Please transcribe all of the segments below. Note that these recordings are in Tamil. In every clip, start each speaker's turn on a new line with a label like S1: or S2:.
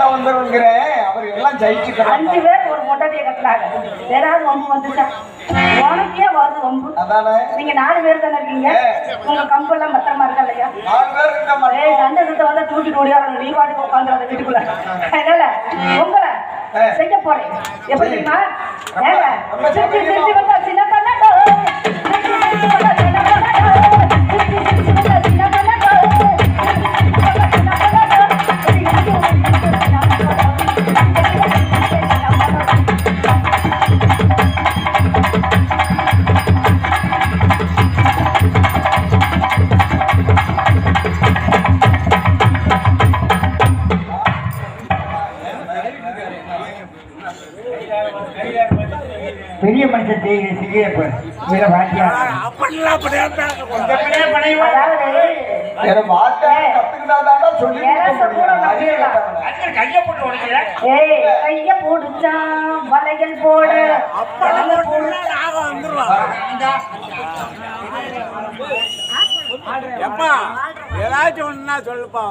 S1: சண்டை வந்துருங்கிறேன் அவர் எல்லாம்
S2: அஞ்சு பேர் ஒரு மொட்டையை கட்டுறாங்க ஏதாவது வம்பு வந்துச்சா? உனக்கே வருது
S1: அதானே?
S2: நீங்க நாலு பேர் தானே இருக்கீங்க? உங்க கம்பெல்லாம் பத்திரமா இருக்கா இல்லையா?
S1: நாலு பேர் இருக்க
S2: ஏய்
S1: மாட்டோம்
S2: சண்டை சுத்த வந்தா தூக்கிட்டு ஓடியாரணும் நீ பாட்டுக்கு உட்காந்துறாத வீட்டுக்குள்ள. அதனால உங்களை செய்ய போறேன். எப்படி தெரியுமா? சிரிச்சு சிரிச்சு வந்தா சின்ன பண்ணா?
S1: கொடுக்க முடியும். அறிவு கேட்டவன.
S2: ஏய் கைய போடுச்சான் வளையல் போடு. கைய போடுச்சான்.
S3: எப்பா ஏதாச்சும் ஒண்ணா சொல்லுப்பா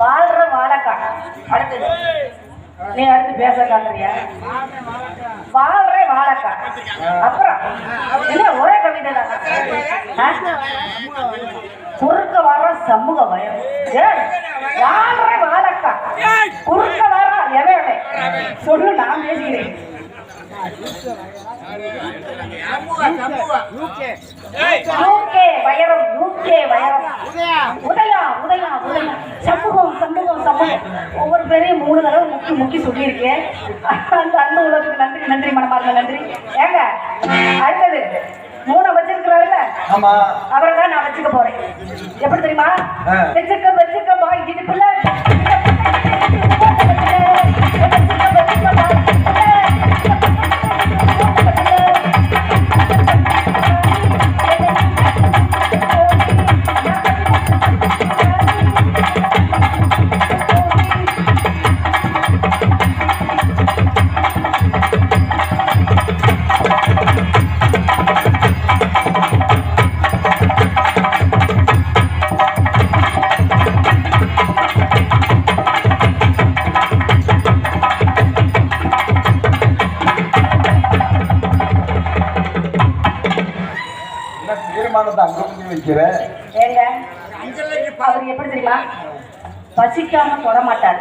S2: வாழ்ற வாழக்கா. அடுத்தது. நீ அடுத்து பேச காட்டுறியா வாழ்ற வாழக்கா. அப்புறம் என்ன ஒரே கவிதை தான் குறுக்க வர சமூக பயம் வாழ்ற வாழக்கா. குறுக்க வர எவன்? சொல்லு நான் பேசுகிறேன் யூகே. வைரம் யூகே வைரம் உதயா உதயா. உதயா. சமூகம் சமூகம் சமூகம் ஒவ்வொரு பேரையும் மூணு தடவை முக்கி முக்கி சொல்லியிருக்கேன். அந்த அன்பு உலகத்துக்கு நன்றி நன்றி மனமார்ந்த நன்றி. ஏங்க அடுத்தது. மூணை வச்சிருக்கிறாருல்ல? அவரை தான் நான் வச்சுக்க போறேன். எப்படி தெரியுமா. வச்சுக்க வச்சுக்க பாய் இடுப்புல.
S1: என்ன கொண்டு வைக்கிற.
S2: ஏங்க அவர் எப்படி தெரியுமா? பசிக்காம தொட மாட்டார்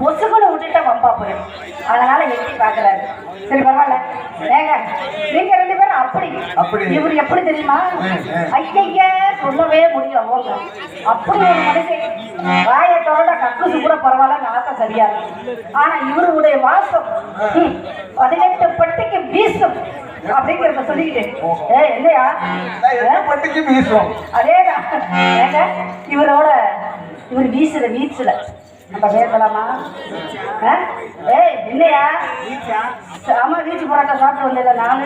S2: பொசுக்குன்னு விட்டுட்டா வம்பா போயிடும். அதனால எட்டி பாக்குறாரு சரி பரவாயில்ல. ஏங்க நீங்க ரெண்டு பேரும் அப்படி. இவர் எப்படி தெரியுமா. ஐயய்ய சொல்லவே முடியும் அவங்க அப்படி ஒரு மனுஷன். வாயை தொடர்ந்த கக்குசு கூட பரவாயில்ல நாக்க சரியா ஆனா இவருடைய வாசம் பதினெட்டு பட்டிக்கு வீசும். அப்படிங்கிறத சொல்லிக்கிட்டு. ஏ இல்லையா
S1: பட்டிக்கு வீசும்
S2: அதேதான். இவரோட இவர் வீசுற வீச்சுல. நம்ம பேசலாமா? ஏய் இல்லையா ஆமா வீச்சு பரோட்டா சாப்பிட்டு வந்ததில்ல நானு.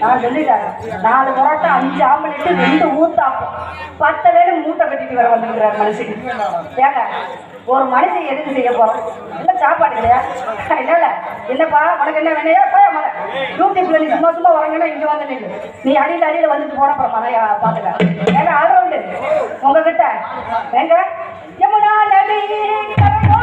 S2: நான் சொல்லிட்டாங்க நாலு பரோட்டா அஞ்சு ஆம்பளைட்டு ரெண்டு ஊத்தாப்பம். பத்து வேலை மூட்டை கட்டிட்டு வர வந்துருக்கிறார் மனுஷன். ஏங்க ஒரு மனுஷன் எதுக்கு செய்ய போறோம் இல்ல சாப்பாடு இல்லையா இல்ல இல்லப்பா உனக்கு என்ன வேணையா போய் மலை யூடியூப்ல நீ சும்மா சும்மா வரங்கன்னா இங்க வந்து நில்லு. நீ அடியில் அடியில் வந்துட்டு போன அப்புறம் மலையா பாத்துக்க. ஏங்க ஆல்ரவுண்டு உங்ககிட்ட. ஏங்க யமுனா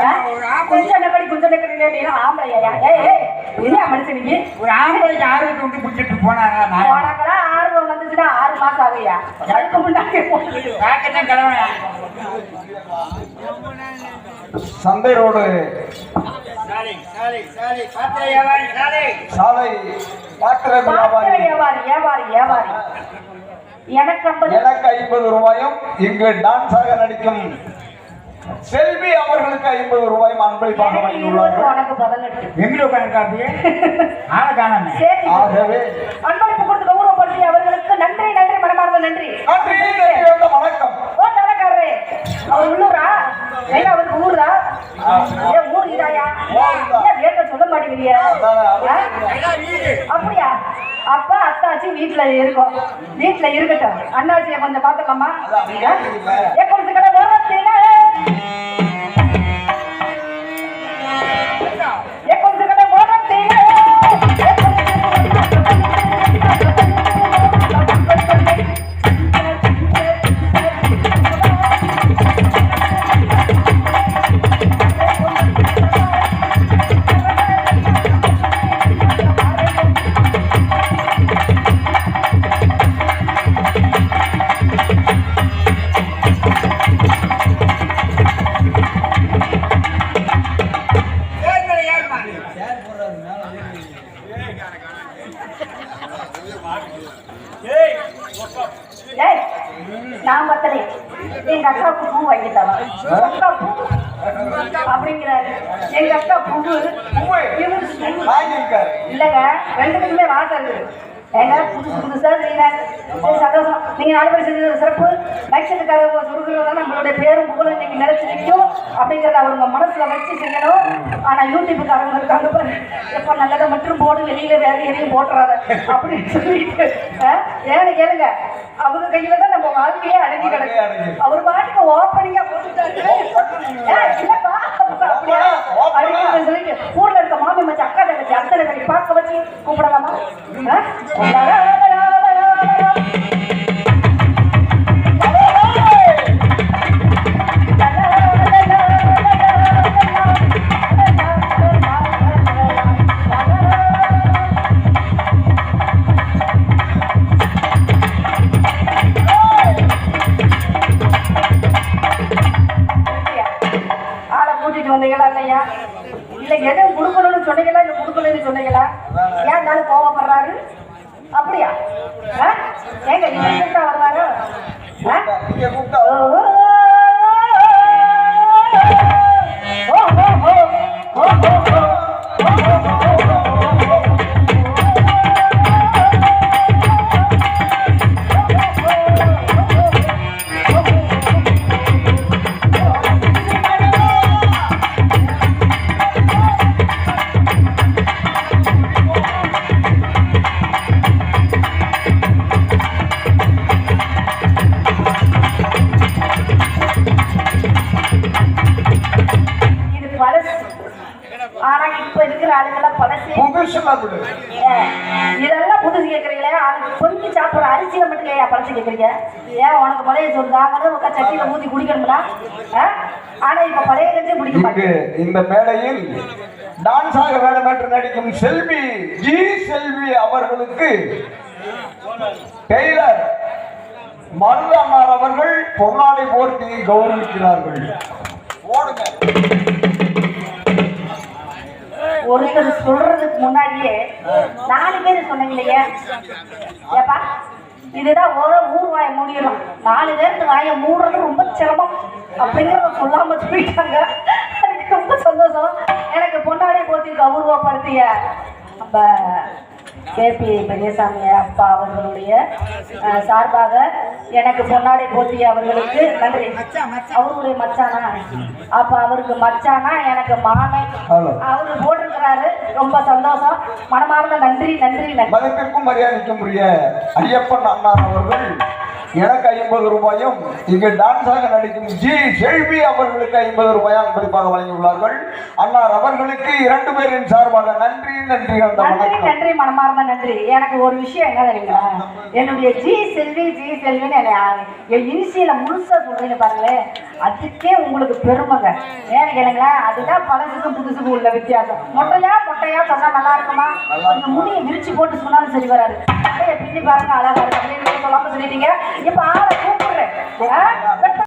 S2: நக்கடி கொஞ்சம் நக்கடி ஆம்பளையா? ஏய் ஏய் என்ன மனுஷனுக்கு
S4: ஒரு ஆம்பளைக்கு ஆர்வத்தை விட்டு பிடிச்சிட்டு போனாங்க? நான்
S2: போனாங்களா ஆர்வம் வந்து வந்துச்சுன்னா ஆறு மாசம் ஆகையா அதுக்கு முன்னாடி போட்டு
S4: காக்கத்தான் கிளம்புறேன்
S1: சந்தை ரோடு.
S4: சாலை சாலை சாலை. பாத்திர வியாபாரி
S1: வியாபாரி.
S2: வியாபாரி எனக்கு ஐம்பது
S1: ரூபாயும் இங்கு டான்ஸாக நடிக்கும் செல்வி அவர்களுக்கு ஐம்பது ரூபாயும் அன்பளிப்பாக
S4: காணாம.
S1: ஆகவே.
S2: அன்பளிப்பு கொடுத்து கௌரவப்படுத்தி அவர்களுக்கு நன்றி நன்றி மனமார்ந்த நன்றி.
S1: நன்றி நன்றி வந்த வணக்கம்.
S2: ஓ தலைக்காரரே. அவர் உள்ளூரா? ஏங்க அவருக்கு ஊரா ஏன் ஊர் இதாயா? ஏன் வேட்ட சொல்ல மாட்டேங்கிறீங்க? அப்படியா? அப்பா அத்தாச்சி வீட்டுல இருக்கோம். வீட்டுல இருக்கட்டும். அண்ணாச்சியை கொஞ்சம் பாத்துக்கலாமா கொஞ்சம் கடை அப்படிங்கிறாரு. எங்க அக்கா பூ
S1: பூவு.
S2: இவரு பூ.
S1: வாங்கியிருக்காரு.
S2: இல்லைங்க ரெண்டுத்துக்குமே வாசம் இருக்குது ஏங்க புதுசு புதுசா செய்யறாங்க சரி சந்தோஷம். நீங்க நாலு பேர் செஞ்சது சிறப்பு. மைக்செட்டுக்கார சுருக்கிறதா நம்மளுடைய பேரும் புகழும் இன்னைக்கு நிலைச்சு நிற்கும். அப்படிங்கிறத அவங்க மனசுல வச்சு செய்யணும் ஆனா யூடியூப்புக்காரங்க இருக்காங்க எப்ப நல்லதை மட்டும் போடு வெளியில வேற எதையும் போட்டுறாரு அப்படின்னு சொல்லிட்டு ஏன்னு கேளுங்க. அவங்க கையில தான் நம்ம வாழ்க்கையே அடங்கி கிடக்கு. அவர் பாட்டுக்கு ஓப்பனிங்கா போட்டுட்டாரு? அப்படின்னு சொல்லிட்டு ஊர்ல இருக்க மாமி மச்சி அக்கா தங்கச்சி அத்தனை பேரை பார்க்க வச்சு கூப்பிடலாமா? வந்தீங்களா இல்லையா? இல்ல எதை கொடுக்கணும்னு சொன்னீங்களா? இல்ல கொடுக்கணும்னு சொன்னீங்களா? ஏன் நானும் கோவப்படுறாரு? அப்படியா? ஏங்க கூப்பிட்டா வருவாரு?
S1: நீங்க கூப்பிட்டா
S2: ஓ, ஓ, அரிசியை மட்டும் ஏன் பழசு கேட்குறீங்க ஏன் உனக்கு பழைய சோறு தாங்கணும் உட்கா சட்டியில் ஊற்றி குடிக்கணும்னா? ஆ? ஆனா இப்ப பழைய கஞ்சி குடிக்க மாட்டேன்.
S1: இந்த மேடையில் டான்ஸாக வேடம் என்று நடிக்கும் செல்வி ஜி செல்வி அவர்களுக்கு டெய்லர் மருதன்னார் அவர்கள் பொன்னாடை போர்த்தி கௌரவிக்கிறார்கள்.
S2: ஒருத்தர் சொல்றதுக்கு முன்னாடியே நாலு பேர் சொன்னீங்க இல்லையா? ஏப்பா? இதுதான் ஒரு ஊர் வாயை மூடிடலாம். நாலு பேருக்கு வாயை மூடுறது ரொம்ப சிரமம். அப்படிங்கிறத சொல்லாம சொல்லிட்டாங்க. எனக்கு ரொம்ப சந்தோஷம். எனக்கு பொன்னாடை போத்தி கௌரவப்படுத்திய நம்ம கேபி பெரியசாமி அப்பா அவர்களுடைய சார்பாக எனக்கு பொன்னாடை போத்திய அவர்களுக்கு நன்றி. அவருடைய மச்சானா? அப்ப அவருக்கு மச்சானா எனக்கு
S1: ஹலோ.
S2: அவரு போட்டிருக்கிறாரு. ரொம்ப சந்தோஷம். மனமார்ந்த நன்றி நன்றி
S1: மதிப்பிற்கும் மரியாதைக்கும் உரிய ஐயப்பன் அண்ணார் அவர்கள் எனக்கு ஐம்பது ரூபாயும் இங்கு டான்ஸாக நடிக்கும் ஜி செல்வி அவர்களுக்கு ஐம்பது ரூபாயும் குறிப்பாக வழங்கியுள்ளார்கள். அன்னார் அவர்களுக்கு இரண்டு பேரின் சார்பாக நன்றி நன்றி அந்த
S2: நன்றி நன்றி மனமார்ந்த நன்றி. எனக்கு ஒரு விஷயம் என்ன தெரியுங்களா? என்னுடைய ஜி செல்வி ஜி செல்வின்னு என்னை என் இனிஷியல முழுசா சொல்றீங்க பாருங்களேன். அதுக்கே உங்களுக்கு பெருமைங்க. ஏன்னு கேளுங்களா அதுதான் பழசுக்கும் புதுசுக்கும் உள்ள வித்தியாசம். மொட்டையா மொட்டையா சொன்னா நல்லா இருக்குமா? கொஞ்சம் முடியை விரிச்சு போட்டு சொன்னாலும் சரி வராது. பின்னி பாருங்க அழகா இருக்கு. சொல்லாம சொல்லிட்டீங்க. இப்ப ஆளை கூப்பிடுறேன்.